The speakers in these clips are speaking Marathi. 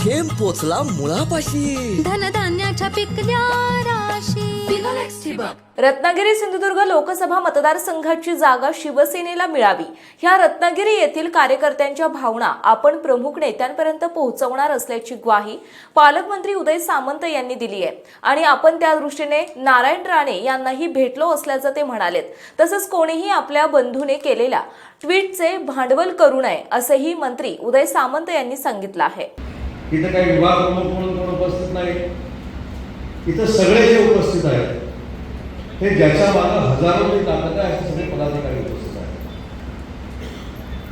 थेंब पोचला मुळापाशी. धनधान्याच्या पिकल्या राशी. रत्नागिरी सिंधुदुर्ग लोकसभा मतदारसंघाची जागा शिवसेनेला मिळावी. ह्या रत्नागिरी येथील कार्यकर्त्यांच्या भावना आपण प्रमुख नेत्यांपर्यंत पोहोचवणार असल्याची ग्वाही पालकमंत्री उदय सामंत यांनी दिली आहे. आणि आपण त्या दृष्टीने नारायण राणे यांनाही भेटलो असल्याचं ते म्हणालेत. तसंच कोणीही आपल्या बंधूने केलेल्या ट्विटचे भांडवल करू नये असंही मंत्री उदय सामंत यांनी सांगितलं आहे. इथं काही विभाग प्रमुख म्हणून कोण उपस्थित नाही. इथं सगळे जे उपस्थित आहेत ते ज्याच्या मागं हजारोची ताकद आहे असे सगळे पदाधिकारी उपस्थित आहेत.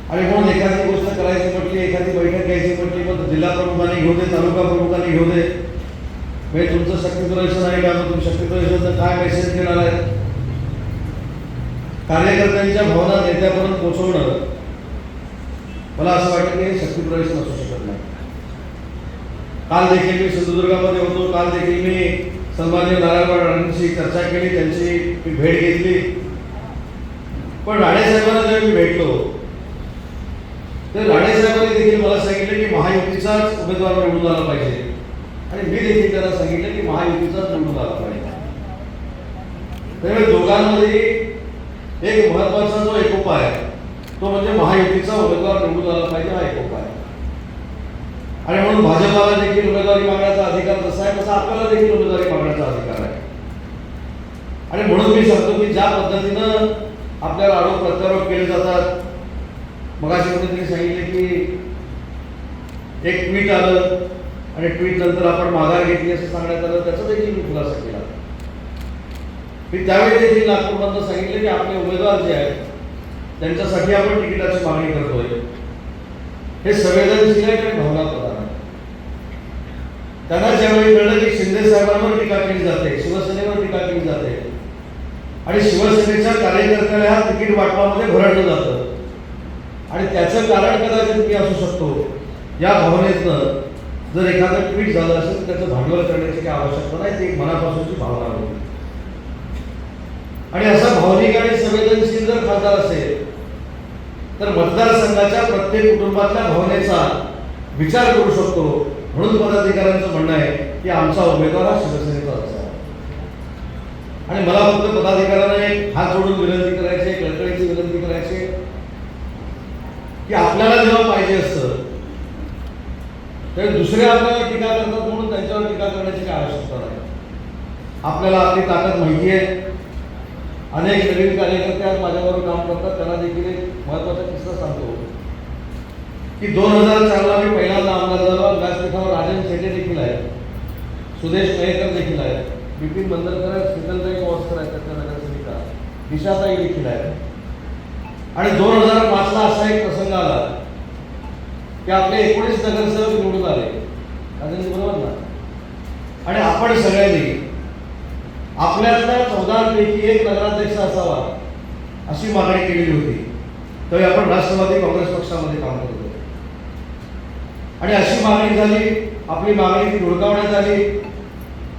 आणि म्हणून एखादी गोष्ट करायची म्हटली एखादी बैठक घ्यायची म्हटली मग जिल्हा प्रमुखांनी घेऊ दे तालुका प्रमुखांनी घेऊ दे. म्हणजे तुमचं शक्ती प्रदर्शन आहे का? मग तुम्ही शक्ती प्रदर्शनाचा काय मेसेज देणार आहे कार्यकर्त्यांच्या भावना नेत्यापर्यंत पोहोचवणं मला असं वाटतं की हे शक्ती प्रदर्शन असू शकत नाही. काल देखील मी सिंधुदुर्गामध्ये होतो. काल देखील मी सन्मान्य नारायण चर्चा केली. त्यांची मी भेट घेतली. पण राणे साहेबांना जेव्हा मी भेटलो तर राणे साहेबांनी देखील मला सांगितलं की महायुतीचाच उमेदवार निवडून आला पाहिजे. आणि मी देखील त्यांना सांगितलं की महायुतीचाच निवडून आला पाहिजे. त्यामुळे दोघांमध्ये एक महत्त्वाचा जो एकोपा आहे तो म्हणजे महायुतीचा उमेदवार निवडून आला पाहिजे हा एकोपा आहे. आणि म्हणून भाजपाला देखील उमेदवारी मागण्याचा अधिकार जसा आहे तसा आपल्याला देखील उमेदवारी मागण्याचा अधिकार आहे. आणि म्हणून मी सांगतो की ज्या पद्धतीनं आपल्याला आरोप प्रत्यारोप केले जातात मगाशी कोणीतरी सांगितले की एक ट्विट आलं आणि ट्विट नंतर आपण माघार घेतली असं सांगण्यात आलं त्याचा देखील मी खुलासा केला. मी त्यावेळी देखील नागपूरमधनं सांगितलं की आपले उमेदवार जे आहेत त्यांच्यासाठी आपण तिकिटाची मागणी करतोय. हे संवेदनशील आहे आणि भावनात्मक त्यांना ज्यावेळी कळलं की शिंदे साहेबांवर टीका केली जाते शिवसेनेवर टीका केली जाते आणि शिवसेनेच्या कार्यकर्त्याला ह्या तिकीट वाटपामध्ये भरडलं जातं. आणि त्याचं कारण कदाचित मी असू शकतो. या भावनेतनं जर एखादं ट्विट झालं असेल तर त्याचं भांडवल करण्याची काही आवश्यकता नाही ती एक मनापासूनची भावना होती आणि असा भावनिक आणि संवेदनशील जर खासदार असेल तर मतदारसंघाच्या प्रत्येक कुटुंबातल्या भावनेचा विचार करू शकतो. म्हणून पदाधिकाऱ्यांचं म्हणणं आहे की आमचा उमेदवार हा शिवसेनेचा असावा आणि मला फक्त पदाधिकाऱ्यांना एक हात जोडून विनंती करायची कळकळीची विनंती करायची की आपल्याला जेव्हा पाहिजे असतं तर दुसरे आपल्याला टीका करतात म्हणून त्यांच्यावर टीका करण्याची काय आवश्यकता नाही. आपल्याला आपली ताकद माहिती आहे. अनेक नवीन कार्यकर्ते आज माझ्याबरोबर काम करतात त्यांना देखील एक महत्त्वाचा किस्सा सांगतो. की दोन हजार चारला मी पहिल्यांदा आमदार झालो व्यासपीठावर राजन शेटे देखील आहेत. सुदेश मयेकर देखील आहेत. बिपिन बंदरकर आहेत शीतलताई मोहस्कर आहेत त्याच्या नगरसेविका. दिशाताई देखील आहेत. आणि दोन हजार पाचला असा एक प्रसंग आला. की आपले एकोणीस नगरसेवक निवडून आले. राजनजी बरोबर ना आणि आपण सगळ्यांनी आपल्यातल्या चौदापैकी एक नगराध्यक्ष असावा अशी मागणी केलेली होती. त्यावेळी आपण राष्ट्रवादी काँग्रेस पक्षामध्ये काम करतो आणि अशी मागणी झाली आपली मागणी ती धुडकावण्यात आली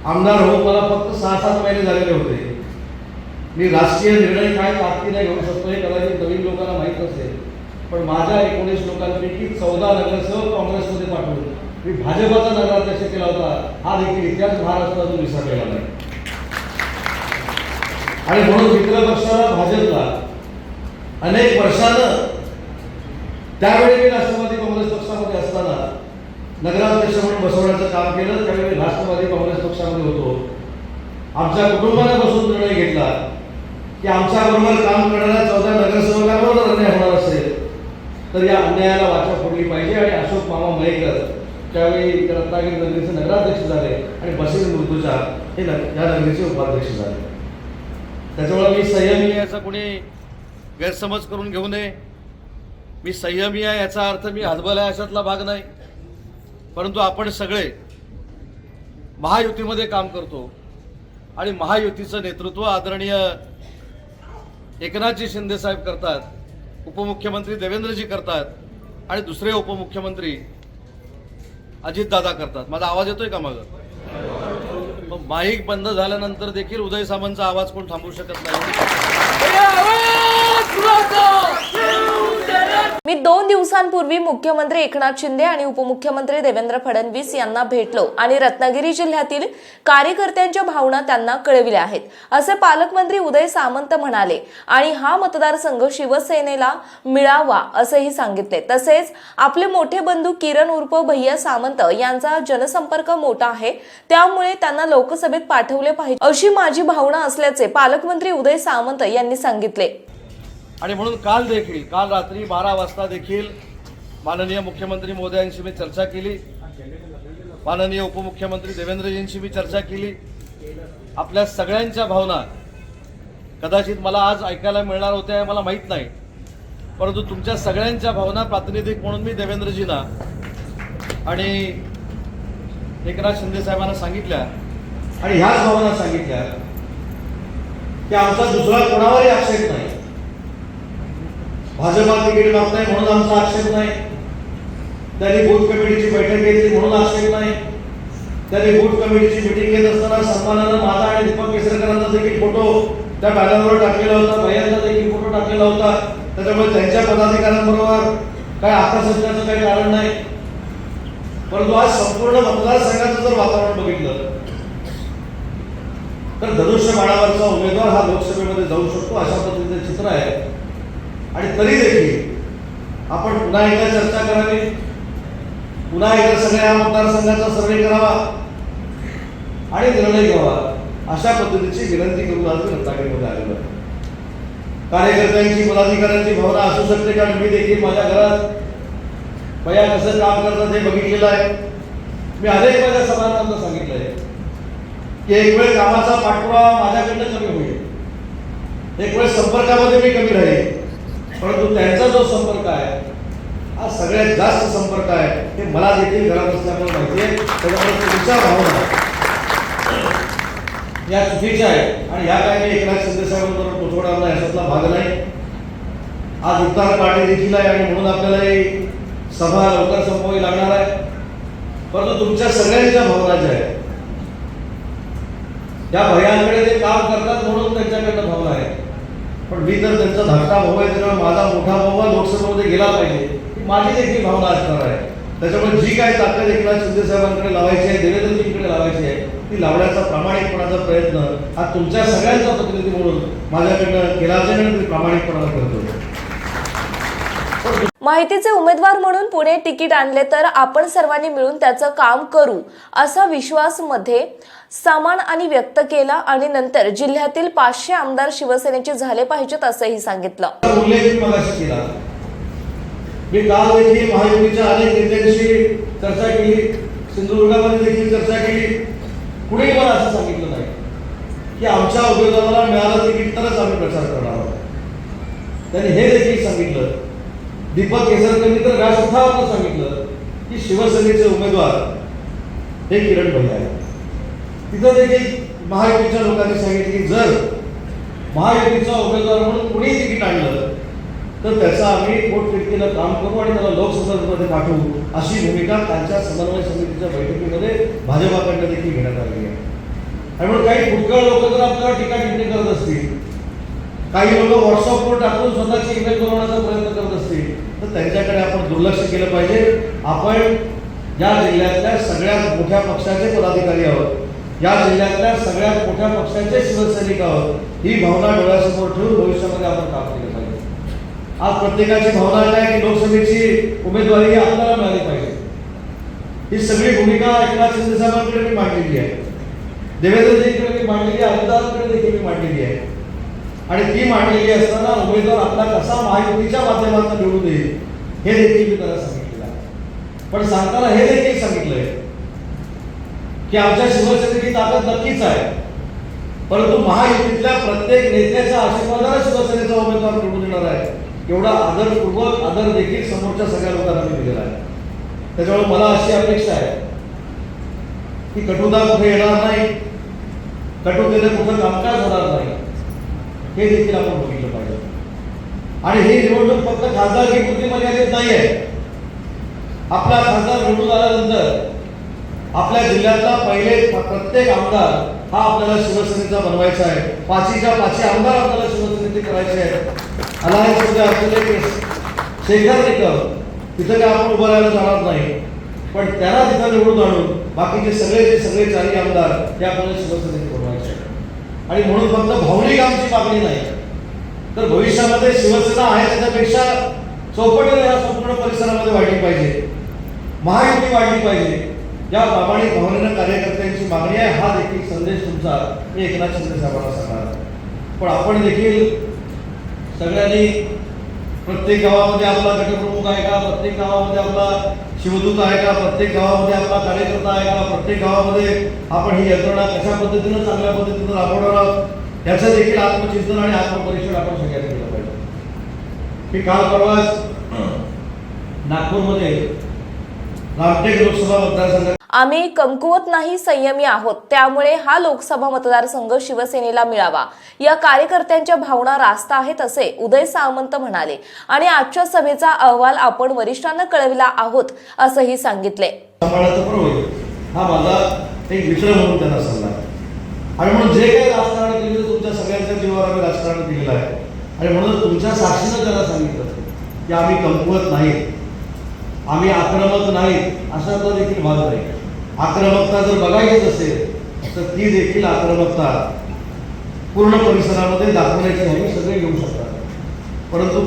आमदार हो मला फक्त सहा सात महिने झालेले होते. मी राष्ट्रीय निर्णय काय ताकदीने घेऊ शकतो हे कदाचित नवीन लोकांना माहीत असेल. पण माझ्या एकोणीस लोकांपैकी चौदा नगरसेवक काँग्रेसमध्ये पाठवले. मी भाजपाचा नगराध्यक्ष केला होता. हा देखील इतिहास महाराष्ट्रात अजून विसरलेला नाही. आणि म्हणून मित्र पक्षाला भाजपला अनेक वर्षानं त्यावेळी मी राष्ट्रवादी काँग्रेस नगराध्यक्ष म्हणून बसवण्याचं काम केलं त्यावेळी राष्ट्रवादी काँग्रेस पक्षामध्ये होतो. आमच्या कुटुंबाने बसून निर्णय घेतला की आमच्या बरोबर काम करणाऱ्या चौदा नगरसेवकांबरोबर अन्याय होणार असेल तर या अन्यायाला वाचा फोडली पाहिजे आणि अशोक मामा मयेकर त्यावेळी रत्नागिरी नगरीचे नगराध्यक्ष झाले आणि बशीर मृत्यूच्या हे या नगरीचे उपाध्यक्ष झाले. त्याच्यामुळे मी संयमी आहे याचा कोणी गैरसमज करून घेऊ नये. मी संयमी आहे याचा अर्थ मी हतबल आहे अशातला भाग नाही. परंतु आपण सगळे महायुतीमध्ये काम करतो आणि महायुतीचं नेतृत्व आदरणीय एकनाथजी शिंदेसाहेब करतात उपमुख्यमंत्री देवेंद्रजी करतात आणि दुसरे उपमुख्यमंत्री अजितदादा करतात. माझा आवाज येतोय का मग? माईक बंद झाल्यानंतर देखील उदय सामंतचा आवाज कोण थांबवू शकत नाही? मी दोन दिवसांपूर्वी मुख्यमंत्री एकनाथ शिंदे आणि उपमुख्यमंत्री देवेंद्र फडणवीस यांना भेटलो आणि रत्नागिरी जिल्ह्यातील कार्यकर्त्यांच्या भावना त्यांना कळविल्या आहेत. असे पालकमंत्री उदय सामंत म्हणाले आणि हा मतदारसंघ शिवसेनेला मिळावा असंही सांगितले. तसेच आपले मोठे बंधू किरण उर्फ भैया सामंत यांचा जनसंपर्क मोठा आहे. त्यामुळे त्यांना लोकसभेत पाठवले पाहिजे अशी माझी भावना असल्याचे पालकमंत्री उदय सामंत यांनी सांगितले. आणि म्हणून काल देखील काल रात्री बारा वाजता देखील माननीय मुख्यमंत्री मोदयांशी मी चर्चा केली. माननीय उपमुख्यमंत्री देवेंद्रजींशी मी चर्चा केली. आपल्या सगळ्यांच्या भावना कदाचित मला आज ऐकायला मिळणार होत्या हे मला माहीत नाही. परंतु तुमच्या सगळ्यांच्या भावना प्रातिनिधिक म्हणून मी देवेंद्रजींना आणि एकनाथ शिंदे साहेबांना सांगितल्या. आणि ह्याच भावना सांगितल्या की आमचा दुसरा कोणावरही आक्षेप नाही. भाजपा तिकीट मागत नाही म्हणून आमचा आक्षेप नाही. त्यांनी बूथ कमिटीची बैठक घेतली म्हणून आक्षेप नाही. त्यांनी बूथ कमिटीची मिटिंग घेत असताना सन्मानानं माझा आणि दीपक केसरकरांचा देखील फोटो त्या बॅनरवर टाकलेला होता भैयांचा देखील फोटो टाकलेला होता. त्याच्यामुळे त्यांच्या पदाधिकाऱ्यांबरोबर काय आकाश असण्याचं काही कारण नाही. परंतु आज संपूर्ण मतदारसंघाचं जर वातावरण बघितलं तर धनुष्य बाणावरचा उमेदवार हा लोकसभेमध्ये जाऊ शकतो अशा पद्धतीचं चित्र आहे. आणि तरी देखील आपण पुन्हा एकदा चर्चा करावी. पुन्हा एकदा सगळ्या मतदारसंघाचा सर्वे करावा. आणि निर्णय घ्यावा. अशा पद्धतीची विनंती करून आज रत्नागिरीमध्ये आलेलो आहे. कार्यकर्त्यांची पदाधिकाऱ्यांची भावना असू शकते कारण मी देखील माझ्या घरात बया कसं काम करतात हे बघितलेलं आहे. मी अनेक माझ्या सभांना सांगितलं आहे की एक वेळ कामाचा पाठपुरावा माझ्याकडनं कमी होईल. एक वेळ संपर्कामध्ये मी कमी राहील. परंतु त्यांचा जो संपर्क आहे हा सगळ्यात जास्त संपर्क आहे हे मला देखील घरात असल्यामुळे माहिती आहे. त्याच्यामुळे तुमच्या भावना या चुकीच्या आहेत. आणि ह्या काही मी एकनाथ शिंदे साहेबांबरोबर पोचवणार नाही याच्यातला भाग नाही. आज उत्तर पार्टी देखील आहे आणि म्हणून आपल्याला ही सभा लवकर संपवावी लागणार आहे. परंतु तुमच्या सगळ्यांच्या भावना ज्या आहेत त्या भयांकडे ते काम करतात म्हणून त्यांच्याकडनं भावना आहे पण मी तर त्यांचा धाकटा भाऊ आहे त्यामुळे माझा मोठा भाऊ लोकसभेमध्ये गेला पाहिजे. माझी देखील भावना असणार आहे. त्याच्यामुळे जी काही ताकद एकनाथ शिंदे साहेबांकडे लावायची आहे देवेंद्रजींकडे लावायची आहे ती लावण्याचा प्रामाणिकपणाचा प्रयत्न हा तुमच्या सगळ्यांचा प्रतिनिधी म्हणून माझ्याकडनं केला जाईल आणि मी प्रामाणिकपणाला करतो. माहितीचे उमेदवार म्हणून पुणे तिकीट आणले तर आपण सर्वांनी मिळून त्याचं काम करू असा विश्वासमध्ये सामान आणि व्यक्त केला आणि नंतर जिल्ह्यातील पाचशे आमदार शिवसेनेचे झाले पाहिजेत असंही सांगितलं. मी काल देखील महायुतीच्या अनेक नेत्यांशी चर्चा केली. सिंधुदुर्गामध्ये देखील चर्चा केली. कुणीही मला असं सांगितलं नाही की आमच्या उमेदवाराला मिळालं तिकीट तरच आम्ही प्रचार करणार आहोत. त्यांनी हे देखील सांगितलं. दीपक केसरकरांनी तर व्यासपीठावर सांगितलं की शिवसेनेचे उमेदवार हे किरण भाई आहेत तिथं देखील महायुतीच्या लोकांनी सांगितलं की जर महायुतीचा उमेदवार म्हणून कुणी तिकीट आणलं तर त्याचा आम्ही पोटतिडकीनं काम करू आणि त्याला लोकसभेमध्ये पाठवू अशी भूमिका त्यांच्या समन्वय समितीच्या बैठकीमध्ये भाजपाकडनं देखील घेण्यात आली आहे. आणि म्हणून काही फुटकळ लोक जर आपल्याला टीका टिप्पणी करत असतील काही लोक व्हॉट्सअपवर टाकून स्वतःची ईमेल बनवण्याचा प्रयत्न करत असतील तर त्यांच्याकडे आपण दुर्लक्ष केलं पाहिजे. आपण या जिल्ह्यातल्या सगळ्यात मोठ्या पक्षाचे पदाधिकारी आहोत. या जिल्ह्यातल्या सगळ्यात मोठ्या पक्षाचे शिवसैनिक आहोत. ही भावना डोळ्यासमोर ठेवून भविष्यामध्ये आपण काम केलं पाहिजे. आज प्रत्येकाची भावना आहे की लोकसभेची उमेदवारी आपल्याला मिळाली पाहिजे. ही सगळी भूमिका एकनाथ शिंदे साहेबांकडे मी मांडलेली आहे. देवेंद्रजींकडे मी मांडलेली आहे. अमिताभकडे देखील मी मांडलेली आहे. आणि ती मांडलेली असताना उमेदवार आपला कसा महायुतीच्या माध्यमातून निवडून येईल हे देखील मी त्याला सांगितलेलं आहे. पण सांगताना हे देखील सांगितलंय की आमच्या शिवसेनेची ताकद नक्कीच आहे. परंतु महायुतीतल्या प्रत्येक नेत्याच्या आशीर्वादाला शिवसेनेचा उमेदवार निवडून येणार आहे. एवढा आदरपूर्वक आदर देखील समोरच्या सगळ्या लोकांना मी दिलेला आहे. त्याच्यामुळे मला अशी अपेक्षा आहे की कटुता कुठे येणार नाही कटुतेने कुठं कामकाज होणार नाही हे देखील आपण बघितलं पाहिजे. आणि ही निवडणूक फक्त खासदारकी कृती मर्यादित नाही आहे आपला खासदार निवडून आल्यानंतर आपल्या जिल्ह्यातला पहिले प्रत्येक आमदार हा आपल्याला शिवसेनेचा बनवायचा आहे. पाचीच्या पाचही आमदार आपल्याला शिवसेनेचे करायचे आहेत. अलायन्समध्ये म्हणजे असलेले शेखर निकम. तिथं काय आपण उभं राहायला जाणार नाही. पण त्याला तिथं निवडून आणून बाकीचे सगळे जे सगळे चारही आमदार ते आपल्याला शिवसेनेचे बनवायचे आहेत. आणि म्हणून फक्त भावनिक आमची मागणी नाही. तर भविष्यामध्ये शिवसेना आहे त्याच्यापेक्षा चौपटीने या संपूर्ण परिसरामध्ये वाढली पाहिजे. महायुती वाढली पाहिजे. या प्रामाणिक भावनेनं कार्यकर्त्यांची मागणी आहे. हा देखील संदेश तुमचा मी एकनाथ शिंदे साहेबांना सांगणार पण आपण देखील सगळ्यांनी प्रत्येक गावामध्ये आपला गटप्रमुख आहे का? प्रत्येक गावामध्ये आपला शिवदूत आहे का? प्रत्येक गावामध्ये आपला कार्यकर्ता आहे का? प्रत्येक गावामध्ये आपण ही यंत्रणा कशा पद्धतीनं चांगल्या पद्धतीनं राबवणार आहोत याचं देखील आत्मचिंतन आणि आत्मपरीक्षण आपण सगळ्यांनी केलं पाहिजे. की काल परवाच नागपूरमध्ये रामटेक लोकसभा मतदारसंघात आम्ही कमकुवत नाही संयमी आहोत. त्यामुळे हा लोकसभा मतदारसंघ शिवसेनेला मिळावा. या कार्यकर्त्यांच्या भावना रास्त आहेत असे उदय सामंत म्हणाले. आणि आजच्या सभेचा अहवाल आपण वरिष्ठांना कळविला आहोत असंही सांगितले. हा माझा एक मित्र म्हणून त्यांना सल्ला आणि म्हणून जे काही राजकारण केलं तुमच्या सगळ्यांच्या जीवावर आम्ही राजकारण केलेलं आहे. आणि म्हणून तुमच्या साक्षीनं त्यांना सांगितलं की आम्ही कमकुवत नाही. आम्ही आक्रमक नाही. असा तो देखील भाग नाही. आक्रमकता जर बघायचीच असेल तर ती देखील आक्रमकता पूर्ण परिसरामध्ये दाखवण्याची हवी सगळे घेऊ शकतात. परंतु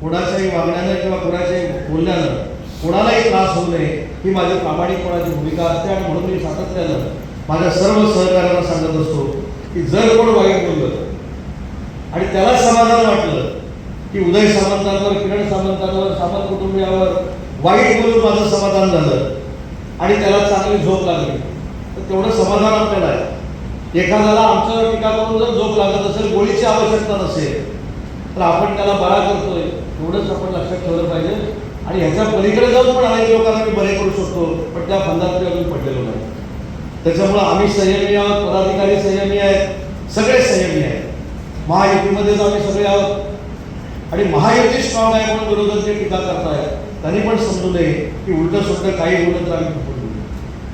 कोणाच्याही वागण्यानं किंवा कोणाच्याही बोलण्यानं कोणालाही त्रास होऊ नये ही माझी प्रामाणिकपणाची भूमिका असते आणि म्हणून मी सातत्यानं माझ्या सर्व सहकार्यांना सांगत असतो की जर कोण वाईट बोललं आणि त्याला समाधान वाटलं की उदय सामंतांवर किरण सामंतांवर सामंत कुटुंबियावर वाईट बोलून माझं समाधान झालं. आणि त्याला चांगली झोप लागली. तर तेवढं समाधान आपल्याला आहे. एखाद्याला आमचं टीका करून जर झोप लागत असेल गोळीची आवश्यकता नसेल तर आपण त्याला बरा करतोय. एवढंच आपण लक्षात ठेवलं पाहिजे. आणि ह्याच्या पलीकडे जाऊन पण अनेक लोकांना मी बरे करू शकतो पण त्या फंदात अजून पडलेलो नाही. त्याच्यामुळं आम्ही संयमी आहोत पदाधिकारी संयमी आहेत सगळे संयमी आहेत. महायुतीमध्येच आम्ही सगळे आहोत. आणि महायुती स्ट्रॉंग आहे म्हणून विरोधक जे टीका करतायत. त्यांनी पण समजू नये की उलटं सुलट काही बोलत तर आम्ही फुटून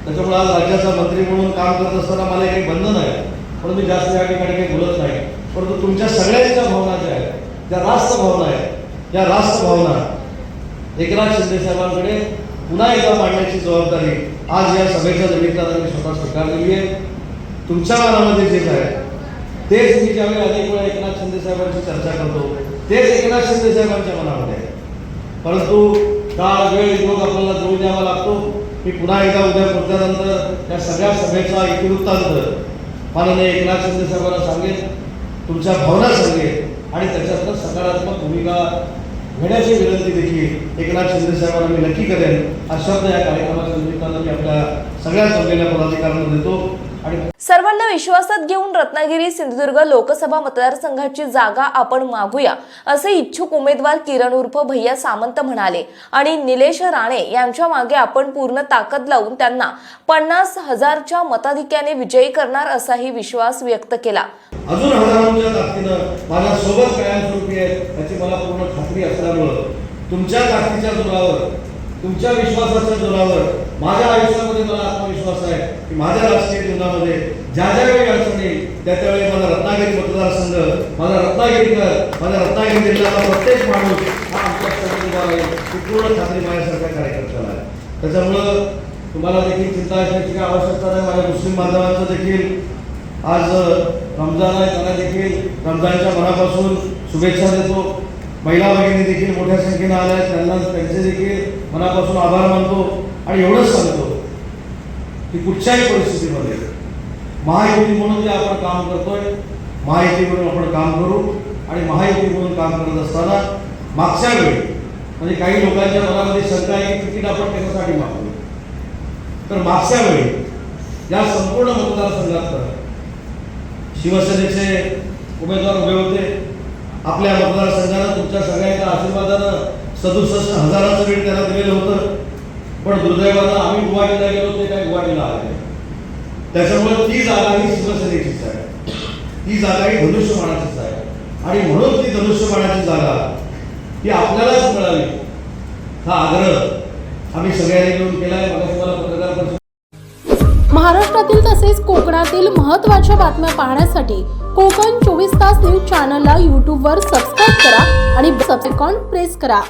त्याच्यामुळे आज राज्याचा मंत्री म्हणून काम करत असताना मला काही बंधन आहे म्हणून मी जास्त या ठिकाणी काही बोलत नाही. परंतु तुमच्या सगळ्यांच्या भावना ज्या आहेत ज्या रास्त भावना आहेत या रास्त भावना एकनाथ शिंदे साहेबांकडे पुन्हा एकदा मांडण्याची जबाबदारी आज या सभेच्या निमित्तानं मी स्वतः स्वीकारलेली आहे. तुमच्या मनामध्ये जे काय तेच मी ज्यावेळी अनेक वेळा एकनाथ शिंदे साहेबांची चर्चा करतो तेच एकनाथ शिंदे साहेबांच्या मनामध्ये आहे. परंतु का वेळ योग आपल्याला जोडून द्यावा लागतो. मी पुन्हा एकदा उद्या पुढच्यानंतर त्या सगळ्या सभेचा इतिवृत्तांत माननीय एकनाथ शिंदे साहेबांना सांगेन तुमच्या भावना सांगेल आणि त्याच्यातनं सकारात्मक भूमिका घेण्याची विनंती देखील एकनाथ शिंदे साहेबांना मी नक्की करेन. हा शब्द या कार्यक्रमाच्या निमित्तानं मी आपल्या सगळ्या जमलेल्या पदाधिकाऱ्यांना देतो. सर्वांना विश्वासात घेऊन रत्नागिरी सिंधुदुर्ग लोकसभा मतदारसंघाची जागा आपण मागूया असे इच्छुक उमेदवार किरण उर्फ भैया सामंत म्हणाले. आणि निलेश राणे यांच्या मागे आपण पूर्ण ताकद लावून त्यांना पन्नास हजारच्या मताधिक्याने विजयी करणार असाही विश्वास व्यक्त केला. अजून हजारोंच्या ताकदीनं कायमस्वरूपी आहेत याची मला पूर्ण खात्री असल्यामुळं तुमच्या ताकदीच्या जोरावर तुमच्या विश्वासाच्या जोरावर माझ्या आयुष्यामध्ये मला आत्मविश्वास आहे की माझ्या राजकीय जीवनामध्ये ज्या ज्या वेळी अडचणी त्या त्यावेळी माझा रत्नागिरी मतदारसंघ माझा रत्नागिरीकर माझ्या रत्नागिरी जिल्ह्याचा प्रत्येक माणूस हा आमच्या उभा राहील ही पूर्ण खात्री माझ्यासारख्या कार्यकर्त्याला आहे. त्याच्यामुळं तुम्हाला देखील चिंता असण्याची काही आवश्यकता नाही माझ्या मुस्लिम बांधवांचं देखील. आज रमजान आहे त्यांना देखील रमजानच्या मनापासून शुभेच्छा देतो. महिला भगिनी देखील मोठ्या संख्येने आल्या आहेत त्यांना त्यांचे देखील मनापासून आभार मानतो आणि एवढंच सांगतो की कुठच्याही परिस्थितीमध्ये महायुती म्हणून जे आपण काम करतोय महायुती म्हणून आपण काम करू आणि महायुती म्हणून काम करत असताना मागच्या वेळी म्हणजे काही लोकांच्या मनामध्ये शंका आहे की तिकीट आपण त्याच्यासाठी मागतो तर मागच्या वेळी या संपूर्ण मतदारसंघात शिवसेनेचे उमेदवार उभे होते. आपल्या मतदारसंघानं तुमच्या सगळ्यांच्या आशीर्वादानं सदुसष्ट हजाराचं रीड त्याला दिलेलं होतं. पण दुर्दैवानं आम्ही गुवाहाटीला गेलो ते काय गुवाहाटीला आले त्याच्यामुळे ती जागा ही शिवसेनेचीच आहे. ती जागा ही धनुष्यबाणाचीच आहे. आणि म्हणून ती धनुष्यबाणाची जागा ही आपल्यालाच मिळावी हा आग्रह आम्ही सगळ्यांनी मिळून केलाय. मला तुम्हाला पत्रकार परिषद महाराष्ट्रातील तसेच कोकणातील महत्त्वाच्या बातम्या पाहण्यासाठी कोकण चोवीस तास न्यूज चॅनलला यूट्यूबवर सबस्क्राईब करा आणि सबसेकॉन प्रेस करा.